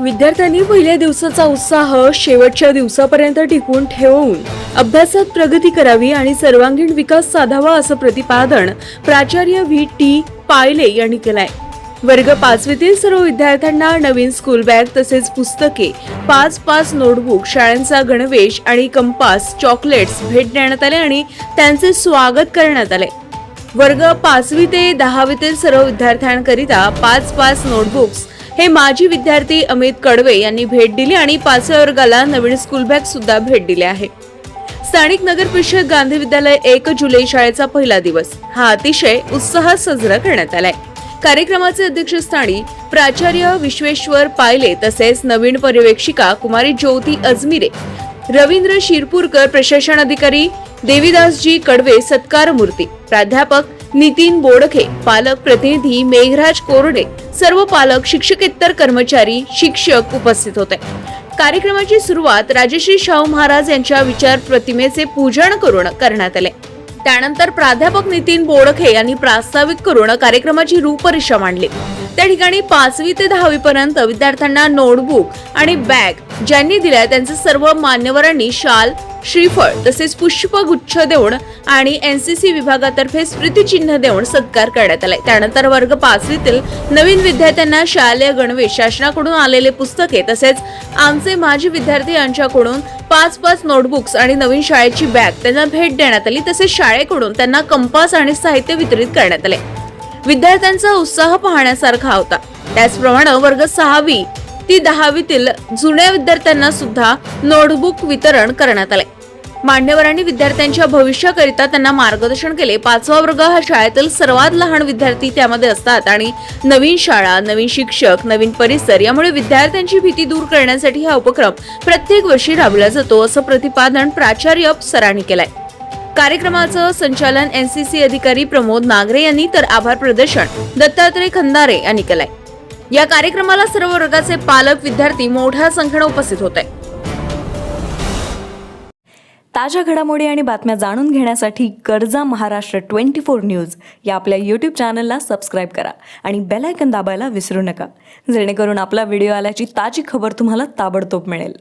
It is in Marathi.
विद्यार्थ्यांनी पहिल्या दिवसाचा उत्साह शेवटच्या दिवसापर्यंत टिकवून ठेवून अभ्यासात प्रगती करावी आणि सर्वांगीण विकास साधावा असं प्रतिपादन प्राचार्य व्ही. टी. पायले यांनी केलंय. वर्ग पाचवीतील सर्व विद्यार्थ्यांना नवीन स्कूल बॅग तसेच पुस्तके पाच पाच नोटबुक शाळांचा गणवेश आणि कंपास चॉकलेट्स भेट देण्यात आले आणि त्यांचे स्वागत करण्यात आले. वर्ग पाचवी ते दहावीतील सर्व विद्यार्थ्यांकरिता पाच पाच नोटबुक्स हे माजी विद्यार्थी अमित कडवे यांनी भेट दिली आणि पाचव्या वर्गाला नवीन स्कूल बॅग सुद्धा भेट दिली आहे. स्थानिक नगर परिषद गांधी विद्यालय एक जुलै शाळेचा पहिला दिवस. हा अतिशय उत्साहात साजरा करण्यात आलाय. कार्यक्रमाचे अध्यक्षस्थानी प्राचार्य विश्वेश्वर पायले तसेच नवीन पर्यवेक्षिका कुमारी ज्योती अजमिरे रवींद्र शिरपूरकर प्रशासन अधिकारी देवीदासजी कडवे सत्कार मूर्ती प्राध्यापक नितीन बोडखे पालक प्रतिनिधी मेघराज कोरडे सर्व पालक शिक्षकेतर कर्मचारी शिक्षक उपस्थित होते. कार्यक्रमाची सुरुवात राजश्री शाहू महाराज यांच्या विचार प्रतिमेचे पूजन करून करण्यात आले. त्यानंतर प्राध्यापक नितीन बोडखे यांनी प्रास्ताविक करून कार्यक्रमाची रूपरेषा मांडली. त्या ठिकाणी पाचवी ते दहावी पर्यंत विद्यार्थ्यांना नोटबुक आणि बॅग ज्यांनी दिल्या त्यांचे सर्व मान्यवरांनी शाल श्रीफळ तसेच पुष्पगुच्छ देऊन आणि एनसीसी विभागातर्फे स्मृतिचिन्ह देऊन सत्कार करण्यात आलाय. त्यानंतर वर्ग पाचवीतील नवीन विद्यार्थ्यांना शालेय गणवेश शासनाकडून आलेले पुस्तके तसेच आमचे माजी विद्यार्थी यांच्याकडून पाच पाच नोटबुक्स आणि नवीन शाळेची बॅग त्यांना भेट देण्यात आली. तसेच शाळेकडून त्यांना कंपास आणि साहित्य वितरित करण्यात आले. विद्यार्थ्यांचा उत्साह पाहण्यासारखा होता. त्याचप्रमाणे वर्ग सहावी ती दहावीतील जुन्या विद्यार्थ्यांना सुद्धा नोटबुक वितरण करण्यात आले. मान्यवरांनी विद्यार्थ्यांच्या भविष्याकरिता त्यांना मार्गदर्शन केले. पाचवा वर्ग हा शाळेतील सर्वात लहान विद्यार्थी त्यामध्ये असतात आणि नवीन शाळा नवीन शिक्षक नवीन परिसर यामुळे विद्यार्थ्यांची भीती दूर करण्यासाठी हा उपक्रम प्रत्येक वर्षी राबवला जातो असं प्रतिपादन प्राचार्य सरांनी केलंय. कार्यक्रमाचं संचालन एनसीसी अधिकारी प्रमोद नागरे यांनी तर आभार प्रदर्शन दत्तात्रय खंदारे यांनी केलंय. या कार्यक्रमाला सर्व वर्गाचे पालक विद्यार्थी मोठ्या संख्येने उपस्थित होते. ताज्या घडामोडी आणि बातम्या जाणून घेण्यासाठी कर्जा महाराष्ट्र ट्वेंटी फोर न्यूज या आपल्या यूट्यूब चॅनलला सबस्क्राईब करा आणि बेलायकन दाबायला विसरू नका. जेणेकरून आपला व्हिडिओ आल्याची ताजी खबर तुम्हाला ताबडतोब मिळेल.